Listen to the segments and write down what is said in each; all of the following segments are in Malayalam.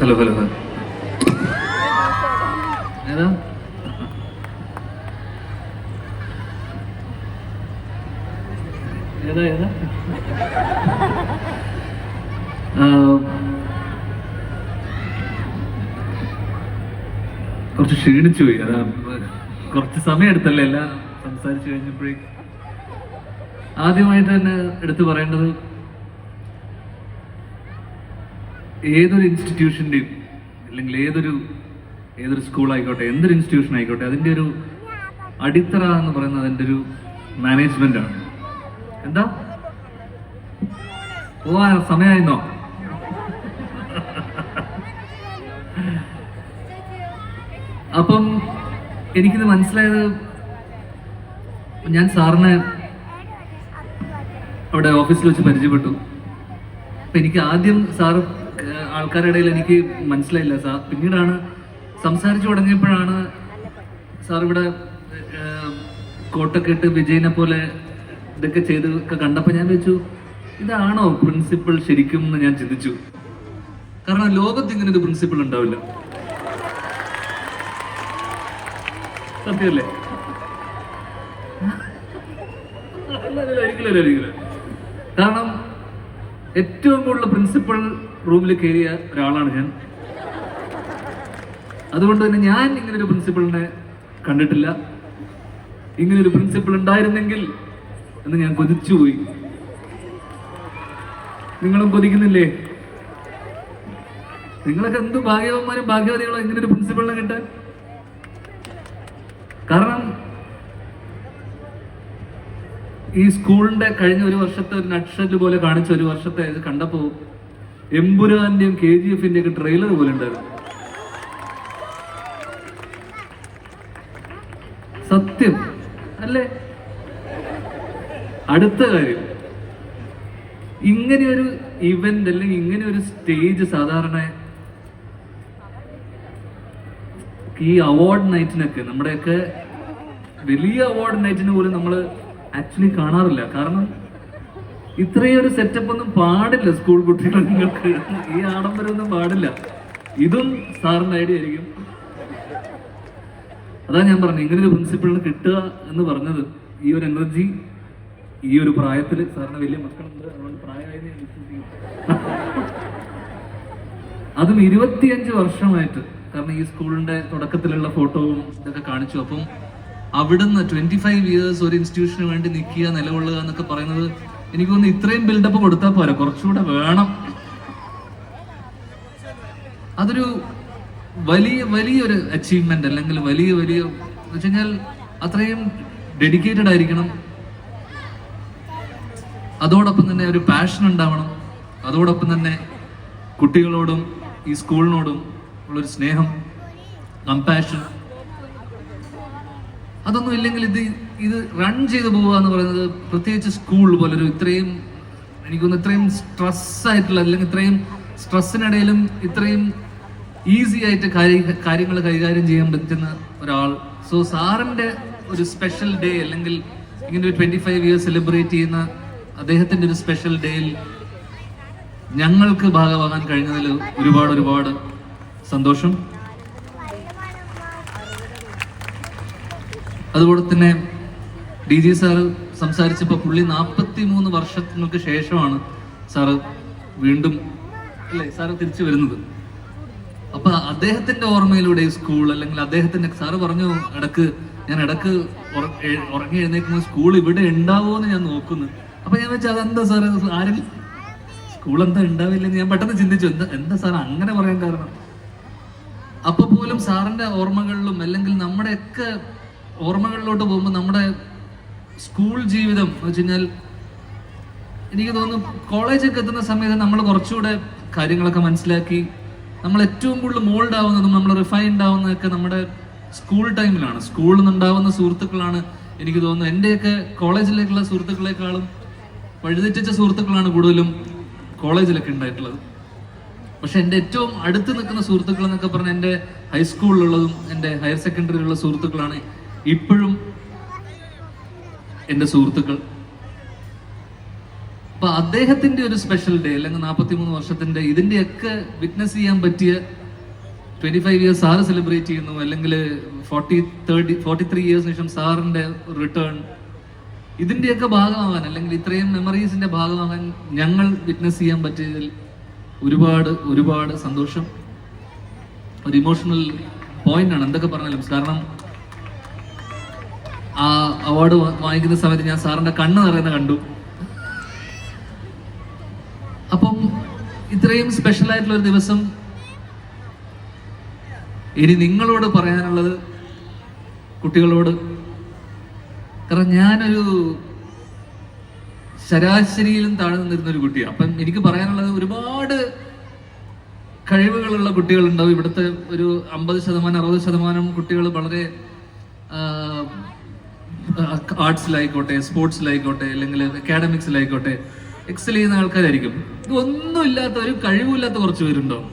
Hello hello hello. ഏതാ? ഏതാ ഏതാ? കുറച്ച് ക്ഷീണിച്ചു പോയി. അതാ കുറച്ച് സമയം എടുത്തല്ലേ എല്ലാം സംസാരിച്ചു കഴിഞ്ഞപ്പോഴേക്ക്. ആദ്യമായിട്ട് തന്നെ എടുത്തു പറയേണ്ടത് ഏതൊരു ഇൻസ്റ്റിറ്റ്യൂഷന്റെയും അല്ലെങ്കിൽ ഏതൊരു ഏതൊരു സ്കൂളായിക്കോട്ടെ എന്തൊരു ഇൻസ്റ്റിറ്റ്യൂഷൻ ആയിക്കോട്ടെ അതിന്റെ ഒരു അടിത്തറ എന്ന് പറയുന്നത് അതിന്റെ ഒരു മാനേജ്മെന്റ് ആണ്. എന്താ? ആ സമയമായിരുന്നോ അപ്പം എനിക്കിത് മനസ്സിലായത് ഞാൻ സാറിനെ അവിടെ ഓഫീസിൽ വെച്ച് പരിചയപ്പെട്ടു. അപ്പം എനിക്ക് ആദ്യം സാർ ആൾക്കാരുടെ ഇടയിൽ എനിക്ക് മനസ്സിലായില്ല സാർ പിന്നീടാണ് സംസാരിച്ചു തുടങ്ങിയപ്പോഴാണ് സാർ ഇവിടെ കോട്ടൊക്കെ ഇട്ട് വിജയനെ പോലെ ഇതൊക്കെ ചെയ്ത് കണ്ടപ്പോൾ ഞാൻ വെച്ചു ഇതാണോ പ്രിൻസിപ്പിൾ ശരിക്കും എന്ന് ഞാൻ ചിന്തിച്ചു. കാരണം ലോകത്ത് ഇങ്ങനെ ഒരു പ്രിൻസിപ്പിൾ ഉണ്ടാവില്ല. സത്യമല്ലേ? കാരണം ഏറ്റവും കൂടുതൽ പ്രിൻസിപ്പൾ റൂമിൽ കയറിയ ഒരാളാണ് ഞാൻ. അതുകൊണ്ട് തന്നെ ഞാൻ ഇങ്ങനൊരു പ്രിൻസിപ്പളിനെ കണ്ടിട്ടില്ല. ഇങ്ങനൊരു പ്രിൻസിപ്പൾ ഉണ്ടായിരുന്നെങ്കിൽ എന്ന് ഞാൻ കൊതിച്ചുപോയി നിങ്ങളും കൊതിക്കുന്നില്ലേ? നിങ്ങളൊക്കെ എന്ത് ഭാഗ്യവന്മാരും ഭാഗ്യവതികളോ ഇങ്ങനൊരു പ്രിൻസിപ്പളിനെ കിട്ടാൻ? കാരണം ഈ സ്കൂളിന്റെ കഴിഞ്ഞ ഒരു വർഷത്തെ ഒരു നട്ഷൽ പോലെ കാണിച്ച ഒരു വർഷത്തെ ഇത് കണ്ടപ്പോ എമ്പുരാന്റെയും കെ ജി എഫിന്റെ ഒക്കെ ട്രെയിലർ പോലെ ഉണ്ടായിരുന്നു. സത്യം. അല്ലേ? അടുത്ത കാര്യം. ഇങ്ങനെ ഒരു ഇവന്റ് അല്ലെങ്കിൽ ഇങ്ങനെ ഒരു സ്റ്റേജ് സാധാരണ ഈ അവാർഡ് നൈറ്റിനൊക്കെ നമ്മുടെയൊക്കെ വലിയ അവാർഡ് നൈറ്റിന് പോലും നമ്മൾ ആക്ച്വലി കാണാറില്ല. കാരണം ഇത്രയും ഒരു സെറ്റപ്പ് ഒന്നും പാടില്ല സ്കൂൾ കുട്ടികൾക്ക് ഈ ആഡംബരം ഒന്നും പാടില്ല. ഇതും സാറിന്റെ ഐഡിയ ആയിരിക്കും. അതാ ഞാൻ പറഞ്ഞു ഇങ്ങനെ ഒരു പ്രിൻസിപ്പിളിന് കിട്ടുക എന്ന് പറഞ്ഞത് ഈ ഒരു എനർജി ഈ ഒരു പ്രായത്തിൽ സാറിന് വലിയ മക്കളുണ്ട്. അതുകൊണ്ട് പ്രായമായി ഞാൻ വിശ്വസിക്കുന്നു. അതും ഇരുപത്തിയഞ്ച് വർഷമായിട്ട് കാരണം ഈ സ്കൂളിന്റെ തുടക്കത്തിലുള്ള ഫോട്ടോവും ഇതൊക്കെ കാണിച്ചു. അപ്പം അവിടുന്ന് ട്വന്റി ഫൈവ് ഇയേഴ്സ് ഒരു ഇൻസ്റ്റിറ്റ്യൂഷന് വേണ്ടി നിൽക്കുക നിലകൊള്ളുക എന്നൊക്കെ പറയുന്നത് എനിക്ക് തോന്നുന്നു ഇത്രയും ബിൽഡപ്പ് കൊടുത്താൽ പോരെ. കുറച്ചുകൂടെ വേണം. അതൊരു വലിയ വലിയൊരു അച്ചീവ്മെന്റ് അല്ലെങ്കിൽ വലിയ വലിയ എന്ന് വെച്ച് കഴിഞ്ഞാൽ അത്രയും ഡെഡിക്കേറ്റഡ് ആയിരിക്കണം. അതോടൊപ്പം തന്നെ ഒരു പാഷൻ ഉണ്ടാവണം. അതോടൊപ്പം തന്നെ കുട്ടികളോടും ഈ സ്കൂളിനോടും ഉള്ളൊരു സ്നേഹം കമ്പാഷൻ അതൊന്നും ഇല്ലെങ്കിൽ ഇത് ഇത് റൺ ചെയ്തു പോവുക എന്ന് പറയുന്നത് പ്രത്യേകിച്ച് സ്കൂൾ പോലൊരു ഇത്രയും എനിക്കൊന്ന് ഇത്രയും സ്ട്രെസ് ആയിട്ടുള്ള അല്ലെങ്കിൽ ഇത്രയും സ്ട്രെസ്സിനിടയിലും ഇത്രയും ഈസി ആയിട്ട് കാര്യങ്ങൾ കൈകാര്യം ചെയ്യാൻ പറ്റുന്ന ഒരാൾ. സോ സാറിന്റെ ഒരു സ്പെഷ്യൽ ഡേ അല്ലെങ്കിൽ ഇങ്ങനെ ഒരു ട്വന്റി ഫൈവ് ഇയേഴ്സ് സെലിബ്രേറ്റ് ചെയ്യുന്ന അദ്ദേഹത്തിന്റെ ഒരു സ്പെഷ്യൽ ഡേയിൽ ഞങ്ങൾക്ക് ഭാഗമാകാൻ കഴിഞ്ഞതിൽ ഒരുപാട് ഒരുപാട് സന്തോഷം. അതുപോലെ തന്നെ ഡി ജി സാറ് സംസാരിച്ചപ്പോൾ പുള്ളി നാൽപ്പത്തി മൂന്ന് വർഷങ്ങൾക്ക് ശേഷമാണ് സാറ് വീണ്ടും അല്ലേ സാറ് തിരിച്ചു വരുന്നത്. അപ്പൊ അദ്ദേഹത്തിന്റെ ഓർമ്മയിലൂടെ സ്കൂൾ അല്ലെങ്കിൽ അദ്ദേഹത്തിന്റെ സാറ് പറഞ്ഞു ഇടയ്ക്ക് ഞാൻ ഇടയ്ക്ക് ഉറങ്ങി എഴുന്നേൽക്കുമ്പോൾ സ്കൂൾ ഇവിടെ ഉണ്ടാവുമോ എന്ന് ഞാൻ നോക്കുന്നു. അപ്പൊ ഞാൻ വെച്ചാൽ അതെന്താ സാറ് ആരെങ്കിലും സ്കൂൾ എന്താ ഉണ്ടാവില്ലെന്ന് ഞാൻ പെട്ടെന്ന് ചിന്തിച്ചു എന്താ എന്താ സാർ അങ്ങനെ പറയാൻ കാരണം? അപ്പൊ പോലും സാറിന്റെ ഓർമ്മകളിലും അല്ലെങ്കിൽ നമ്മുടെയൊക്കെ ഓർമ്മകളിലോട്ട് പോകുമ്പോൾ നമ്മുടെ സ്കൂൾ ജീവിതം എന്ന് വെച്ച് കഴിഞ്ഞാൽ എനിക്ക് തോന്നുന്നു കോളേജൊക്കെ എത്തുന്ന സമയത്ത് നമ്മൾ കുറച്ചുകൂടെ കാര്യങ്ങളൊക്കെ മനസ്സിലാക്കി നമ്മൾ ഏറ്റവും കൂടുതൽ മോൾഡ് ആവുന്നതും നമ്മൾ റിഫൈൻഡ് ആവുന്നതൊക്കെ നമ്മുടെ സ്കൂൾ ടൈമിലാണ് സ്കൂളിൽ നിന്നുണ്ടാവുന്ന സുഹൃത്തുക്കളാണ് എനിക്ക് തോന്നുന്നു. എന്റെയൊക്കെ കോളേജിലേക്കുള്ള സുഹൃത്തുക്കളെക്കാളും വഴിതെറ്റിച്ച സുഹൃത്തുക്കളാണ് കൂടുതലും കോളേജിലൊക്കെ ഉണ്ടായിട്ടുള്ളത്. പക്ഷെ എന്റെ ഏറ്റവും അടുത്ത് നിൽക്കുന്ന സുഹൃത്തുക്കൾ എന്നൊക്കെ പറഞ്ഞാൽ എന്റെ ഹൈസ്കൂളിലുള്ളതും എന്റെ ഹയർ സെക്കൻഡറിയിലുള്ള സുഹൃത്തുക്കളാണ് ഇപ്പോഴും എന്റെ സുഹൃത്തുക്കൾ. അപ്പൊ അദ്ദേഹത്തിന്റെ ഒരു സ്പെഷ്യൽ ഡേ അല്ലെങ്കിൽ നാൽപ്പത്തി മൂന്ന് വർഷത്തിന്റെ ഇതിന്റെയൊക്കെ വിറ്റ്നസ് ചെയ്യാൻ പറ്റിയ twenty five years sir celebrate ചെയ്യുന്നു. അല്ലെങ്കിൽ ഫോർട്ടി തേർട്ടി ഫോർട്ടി ത്രീ ഇയേഴ്സിന് ശേഷം സാറിന്റെ റിട്ടേൺ ഇതിന്റെയൊക്കെ ഭാഗമാകാൻ അല്ലെങ്കിൽ ഇത്രയും മെമ്മറീസിന്റെ ഭാഗമാകാൻ ഞങ്ങൾ വിറ്റ്നസ് ചെയ്യാൻ പറ്റിയതിൽ ഒരുപാട് ഒരുപാട് സന്തോഷം. ഒരു ഇമോഷണൽ പോയിന്റ് ആണ്. എന്തൊക്കെ പറഞ്ഞാലും. കാരണം ആ അവാർഡ് വാങ്ങിക്കുന്ന സമയത്ത് ഞാൻ സാറിന്റെ കണ്ണ് നിറയുന്ന കണ്ടു. അപ്പം ഇത്രയും സ്പെഷ്യൽ ആയിട്ടുള്ള ഒരു ദിവസം ഇനി നിങ്ങളോട് പറയാനുള്ളത് കുട്ടികളോട്. കാരണം ഞാനൊരു ശരാശരിയിലും താഴെ നിന്നിരുന്ന ഒരു കുട്ടിയാണ് അപ്പം എനിക്ക് പറയാനുള്ളത് ഒരുപാട് കഴിവുകളുള്ള കുട്ടികളുണ്ടാവും. ഇവിടുത്തെ ഒരു അമ്പത് ശതമാനം അറുപത് ശതമാനം കുട്ടികൾ വളരെ ആർട്സിലായിക്കോട്ടെ സ്പോർട്സിലായിക്കോട്ടെ അല്ലെങ്കിൽ അക്കാഡമിക്സിലായിക്കോട്ടെ എക്സൽ ചെയ്യുന്ന ആൾക്കാരായിരിക്കും. ഇതൊന്നുമില്ലാത്ത ഒരു കഴിവില്ലാത്ത കുറച്ച് പേരുണ്ടാവും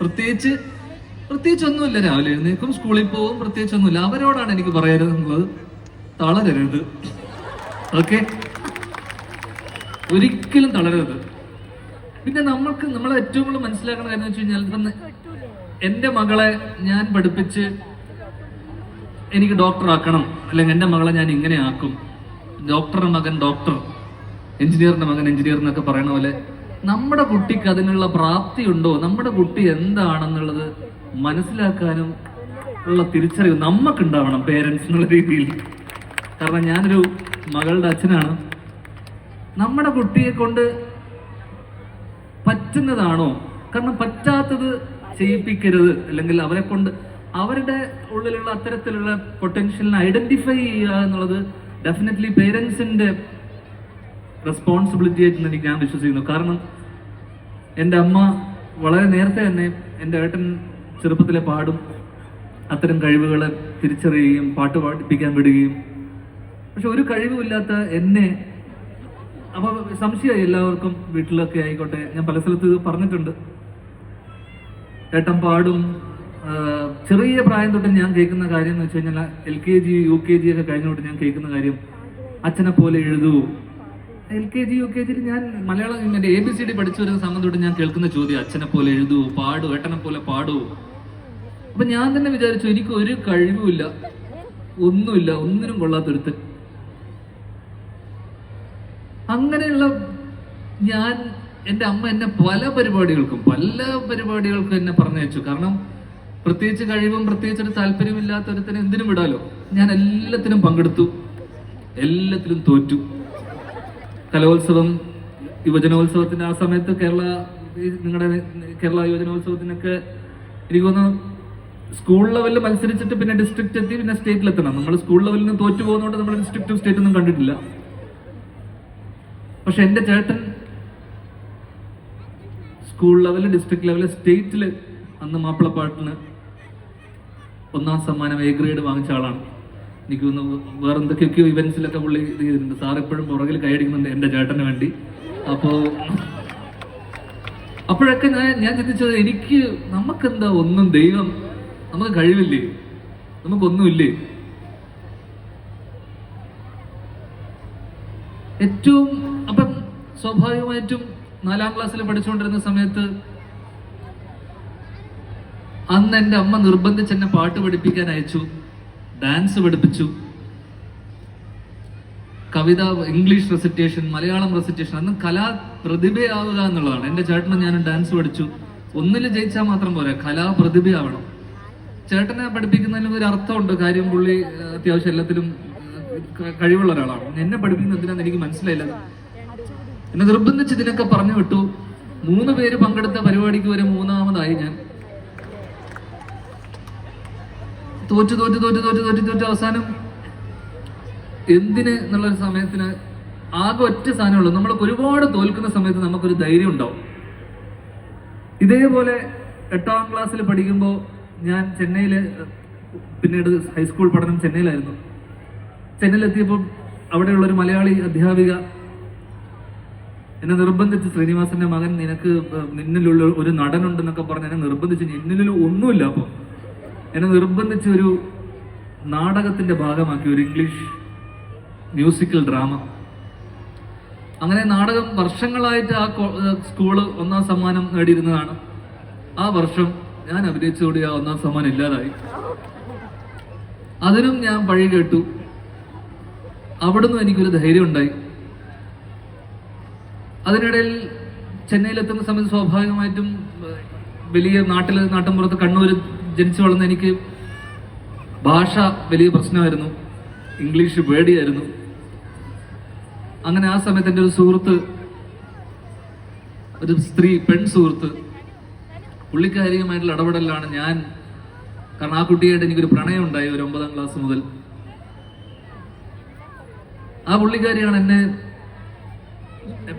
പ്രത്യേകിച്ച് പ്രത്യേകിച്ച് ഒന്നുമില്ല രാവിലെ എഴുന്നേക്കും സ്കൂളിൽ പോകും പ്രത്യേകിച്ച് ഒന്നുമില്ല അവരോടാണ് എനിക്ക് പറയാനുള്ളത്. തളരരുത്. ഓക്കെ? ഒരിക്കലും തളരരുത്. പിന്നെ നമ്മൾക്ക് നമ്മൾ ഏറ്റവും കൂടുതൽ മനസ്സിലാക്കുന്ന കാര്യം വെച്ച് കഴിഞ്ഞാൽ എന്റെ മകളെ ഞാൻ പഠിപ്പിച്ച് എനിക്ക് ഡോക്ടർ ആക്കണം. അല്ലെങ്കിൽ എന്റെ മകളെ ഞാൻ ഇങ്ങനെ ആക്കും. ഡോക്ടറുടെ മകൻ ഡോക്ടർ എഞ്ചിനീയറിന്റെ മകൻ എഞ്ചിനീയർ എന്നൊക്കെ പറയുന്ന പോലെ നമ്മുടെ കുട്ടിക്ക് അതിനുള്ള പ്രാപ്തി ഉണ്ടോ നമ്മുടെ കുട്ടി എന്താണെന്നുള്ളത് മനസ്സിലാക്കാനും ഉള്ള തിരിച്ചറിവ് നമുക്കുണ്ടാവണം പേരൻസ് എന്നുള്ള രീതിയിൽ. കാരണം ഞാനൊരു മകളുടെ അച്ഛനാണ്. നമ്മുടെ കുട്ടിയെ കൊണ്ട് പറ്റുന്നതാണോ? കാരണം പറ്റാത്തത് ചെയ്യിപ്പിക്കരുത്. അല്ലെങ്കിൽ അവരെ കൊണ്ട് അവരുടെ ഉള്ളിലുള്ള അത്തരത്തിലുള്ള പൊട്ടൻഷ്യലിനെ ഐഡന്റിഫൈ ചെയ്യുക എന്നുള്ളത് ഡെഫിനറ്റ്ലി പേരൻസിന്റെ റെസ്പോൺസിബിലിറ്റി ആയിട്ട് എനിക്ക് ഞാൻ വിശ്വസിക്കുന്നു. കാരണം എന്റെ അമ്മ വളരെ നേരത്തെ തന്നെ എന്റെ ഏട്ടൻ ചെറുപ്പത്തിലെ പാടും അത്തരം കഴിവുകളെ തിരിച്ചറിയുകയും പാട്ട് പാടിപ്പിക്കാൻ വിടുകയും. പക്ഷെ ഒരു കഴിവുമില്ലാത്ത എന്നെ അപ്പൊ സംശയമായി എല്ലാവർക്കും വീട്ടിലൊക്കെ ആയിക്കോട്ടെ. ഞാൻ പല സ്ഥലത്ത് പറഞ്ഞിട്ടുണ്ട്. ഏട്ടൻ പാടും ചെറിയ പ്രായം തൊട്ട് ഞാൻ കേൾക്കുന്ന കാര്യം എന്ന് വെച്ച് കഴിഞ്ഞാൽ L K G U K G ഒക്കെ കഴിഞ്ഞ തൊട്ട് ഞാൻ കേൾക്കുന്ന കാര്യം അച്ഛനെ പോലെ എഴുതൂ. L K G U K ജിയിൽ ഞാൻ മലയാളം എന്റെ എ ബി സി ഡി പഠിച്ചു വരുന്ന സമയം തൊട്ട് ഞാൻ കേൾക്കുന്ന ചോദ്യം അച്ഛനെ പോലെ എഴുതൂ പാടൂ ഏട്ടനെ പോലെ പാടൂ. അപ്പൊ ഞാൻ തന്നെ വിചാരിച്ചു എനിക്ക് ഒരു കഴിവുമില്ല ഒന്നുമില്ല ഒന്നിനും കൊള്ളാത്തൊരുത്ത്. അങ്ങനെയുള്ള ഞാൻ എന്റെ അമ്മ എന്നെ പല പരിപാടികൾക്കും പല പരിപാടികൾക്കും എന്നെ പറഞ്ഞു വെച്ചു കാരണം പ്രത്യേകിച്ച് കഴിവും പ്രത്യേകിച്ച് ഒരു താല്പര്യമില്ലാത്ത ഒരുത്തനെ എന്തിനും വിടാലോ? ഞാൻ എല്ലാത്തിനും പങ്കെടുത്തു. എല്ലാത്തിലും തോറ്റു. കലോത്സവം യുവജനോത്സവത്തിന്റെ ആ സമയത്ത് കേരള നിങ്ങളുടെ കേരള യുവജനോത്സവത്തിനൊക്കെ എനിക്ക് തോന്നുന്നു സ്കൂൾ ലെവലിൽ മത്സരിച്ചിട്ട് പിന്നെ ഡിസ്ട്രിക്റ്റ് എത്തി പിന്നെ സ്റ്റേറ്റിൽ എത്തണം. നമ്മൾ സ്കൂൾ ലെവലിൽ നിന്ന് തോറ്റു പോകുന്നതുകൊണ്ട് നമ്മൾ ഡിസ്ട്രിക്റ്റും സ്റ്റേറ്റ് ഒന്നും കണ്ടിട്ടില്ല. പക്ഷെ എന്റെ ചേട്ടൻ സ്കൂൾ ലെവൽ ഡിസ്ട്രിക്ട് ലെവൽ സ്റ്റേറ്റിൽ അന്ന് മാപ്പിളപ്പാട്ടിന് ഒന്നാം സമ്മാനം എ ഗ്രേഡ് വാങ്ങിച്ച ആളാണ്. എനിക്ക് തോന്നുന്നു വേറെ എന്തൊക്കെയൊക്കെയോ ഇവൻസിലൊക്കെ പുള്ളി ഇത് ചെയ്തിട്ടുണ്ട്. സാർ എപ്പോഴും പുറകിൽ കൈയടിക്കുന്നുണ്ട് എന്റെ ചേട്ടന് വേണ്ടി. അപ്പോൾ അപ്പോഴൊക്കെ ഞാൻ ഞാൻ ചിന്തിച്ചത് എനിക്ക് നമുക്കെന്താ ഒന്നും ദൈവം നമുക്ക് കഴിവില്ലേ? നമുക്കൊന്നുമില്ലേ? ഏറ്റവും അപ്പം സ്വാഭാവികമായിട്ടും നാലാം ക്ലാസ്സിൽ പഠിച്ചുകൊണ്ടിരുന്ന സമയത്ത് അന്ന് എന്റെ അമ്മ നിർബന്ധിച്ച് എന്നെ പാട്ട് പഠിപ്പിക്കാൻ അയച്ചു. ഡാൻസ് പഠിപ്പിച്ചു. കവിത ഇംഗ്ലീഷ് റെസിറ്റേഷൻ മലയാളം റെസിറ്റേഷൻ അന്ന് കലാ പ്രതിഭയാവുക എന്നുള്ളതാണ്. എന്റെ ചേട്ടനും ഞാനും ഡാൻസ് പഠിച്ചു. ഒന്നിൽ ജയിച്ചാൽ മാത്രം പോരാ കലാ പ്രതിഭയാവണം. ചേട്ടനെ പഠിപ്പിക്കുന്നതിലും ഒരു അർത്ഥമുണ്ട്. കാര്യം പുള്ളി അത്യാവശ്യം എല്ലാത്തിലും കഴിവുള്ള ഒരാളാണ്. എന്നെ പഠിപ്പിക്കുന്ന എന്തിനാന്ന് എനിക്ക് മനസ്സിലായില്ല. എന്നെ നിർബന്ധിച്ച് ഇതിനൊക്കെ പറഞ്ഞു വിട്ടു. മൂന്ന് പേര് പങ്കെടുത്ത പരിപാടിക്ക് വരെ മൂന്നാമതായി ഞാൻ. തോറ്റു തോറ്റു തോറ്റു തോറ്റു തോറ്റു തോറ്റു അവസാനം എന്തിന് എന്നുള്ളൊരു സമയത്തിന് ആകെ ഒറ്റ സാധനമുള്ളൂ നമ്മൾ ഒരുപാട് തോൽക്കുന്ന സമയത്ത് നമുക്കൊരു ധൈര്യം ഉണ്ടാവും. ഇതേപോലെ എട്ടാം ക്ലാസ്സിൽ പഠിക്കുമ്പോൾ ഞാൻ ചെന്നൈയിൽ പിന്നീട് ഹൈസ്കൂൾ പഠനം ചെന്നൈയിലായിരുന്നു. ചെന്നൈയിലെത്തിയപ്പോൾ അവിടെയുള്ള ഒരു മലയാളി അധ്യാപിക എന്നെ നിർബന്ധിച്ച് ശ്രീനിവാസന്റെ മകൻ നിനക്ക് നിന്നിലുള്ള ഒരു നടനുണ്ടെന്നൊക്കെ പറഞ്ഞ് എന്നെ നിർബന്ധിച്ച് എന്നിൽ ഒന്നുമില്ല അപ്പോൾ എന്നെ നിർബന്ധിച്ച ഒരു നാടകത്തിന്റെ ഭാഗമാക്കി ഒരു ഇംഗ്ലീഷ് മ്യൂസിക്കൽ ഡ്രാമ. അങ്ങനെ നാടകം വർഷങ്ങളായിട്ട് ആ സ്കൂൾ ഒന്നാം സമ്മാനം നേടിയിരുന്നതാണ്. ആ വർഷം ഞാൻ അഭിനയിച്ചുകൂടി ആ ഒന്നാം സമ്മാനം ഇല്ലാതായി. അതിനും ഞാൻ പഴി കേട്ടു. അവിടുന്ന് എനിക്കൊരു ധൈര്യം ഉണ്ടായി. അതിനിടയിൽ ചെന്നൈയിലെത്തുന്ന സമയത്ത് സ്വാഭാവികമായിട്ടും വലിയ നാട്ടിൽ നാട്ടിൻപുറത്ത് കണ്ണൂർ ജനിച്ചു വളർന്ന എനിക്ക് ഭാഷ വലിയ പ്രശ്നമായിരുന്നു. ഇംഗ്ലീഷ് പേടിയായിരുന്നു. അങ്ങനെ ആ സമയത്ത് എന്റെ ഒരു സുഹൃത്ത് ഒരു സ്ത്രീ പെൺ സുഹൃത്ത് പുള്ളിക്കാരിയുമായിട്ടുള്ള ഇടപെടലാണ് ഞാൻ കാരണം ആ കുട്ടിയായിട്ട് എനിക്കൊരു പ്രണയം ഉണ്ടായി ഒരു ഒമ്പതാം ക്ലാസ് മുതൽ. ആ പുള്ളിക്കാരിയാണ് എന്നെ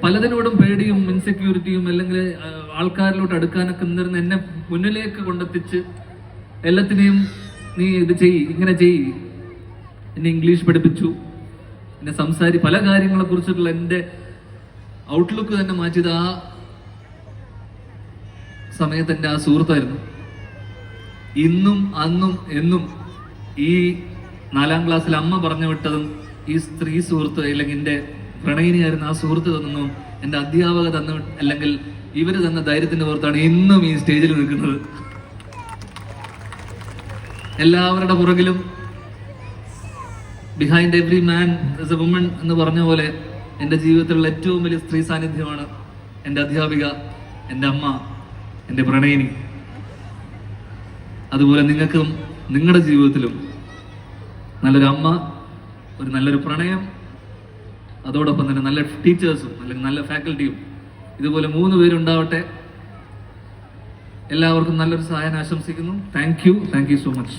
പലതിനോടും പേടിയും ഇൻസെക്യൂരിറ്റിയും അല്ലെങ്കിൽ ആൾക്കാരിലോട്ട് അടുക്കാനൊക്കെ നിന്നിരുന്ന എന്നെ മുന്നിലേക്ക് കൊണ്ടെത്തിച്ച് എല്ലാത്തിനെയും നീ ഇത് ചെയ് ഇങ്ങനെ ചെയ് എന്നെ ഇംഗ്ലീഷ് പഠിപ്പിച്ചു. എന്നെ സംസാരി പല കാര്യങ്ങളെ കുറിച്ചിട്ടുള്ള എന്റെ ഔട്ട്ലുക്ക് തന്നെ മാറ്റിയത് ആ സമയത്ത് എന്റെ ആ സുഹൃത്തായിരുന്നു. ഇന്നും അന്നും എന്നും ഈ നാലാം ക്ലാസ്സിൽ അമ്മ പറഞ്ഞു വിട്ടതും ഈ സ്ത്രീ സുഹൃത്ത് അല്ലെങ്കിൽ എന്റെ പ്രണയിനിയായിരുന്ന ആ സുഹൃത്ത് തന്നു എന്റെ അധ്യാപക തന്നു അല്ലെങ്കിൽ ഇവർ തന്ന ധൈര്യത്തിന്റെ പുറത്താണ് ഇന്നും ഈ സ്റ്റേജിൽ നിൽക്കുന്നത്. എല്ലാവരുടെ പുറകിലും behind every man is a woman എന്ന് പറഞ്ഞ പോലെ എന്റെ ജീവിതത്തിലുള്ള ഏറ്റവും വലിയ സ്ത്രീ സാന്നിധ്യമാണ് എന്റെ അധ്യാപിക എന്റെ അമ്മ എന്റെ പ്രണയിനി. അതുപോലെ നിങ്ങൾക്കും നിങ്ങളുടെ ജീവിതത്തിലും നല്ലൊരു അമ്മ ഒരു നല്ലൊരു പ്രണയം അതോടൊപ്പം തന്നെ നല്ല ടീച്ചേഴ്സും അല്ലെങ്കിൽ നല്ല ഫാക്കൽറ്റിയും ഇതുപോലെ മൂന്ന് പേരുണ്ടാവട്ടെ. എല്ലാവർക്കും നല്ലൊരു സഹായം ആശംസിക്കുന്നു. Thank you thank you so much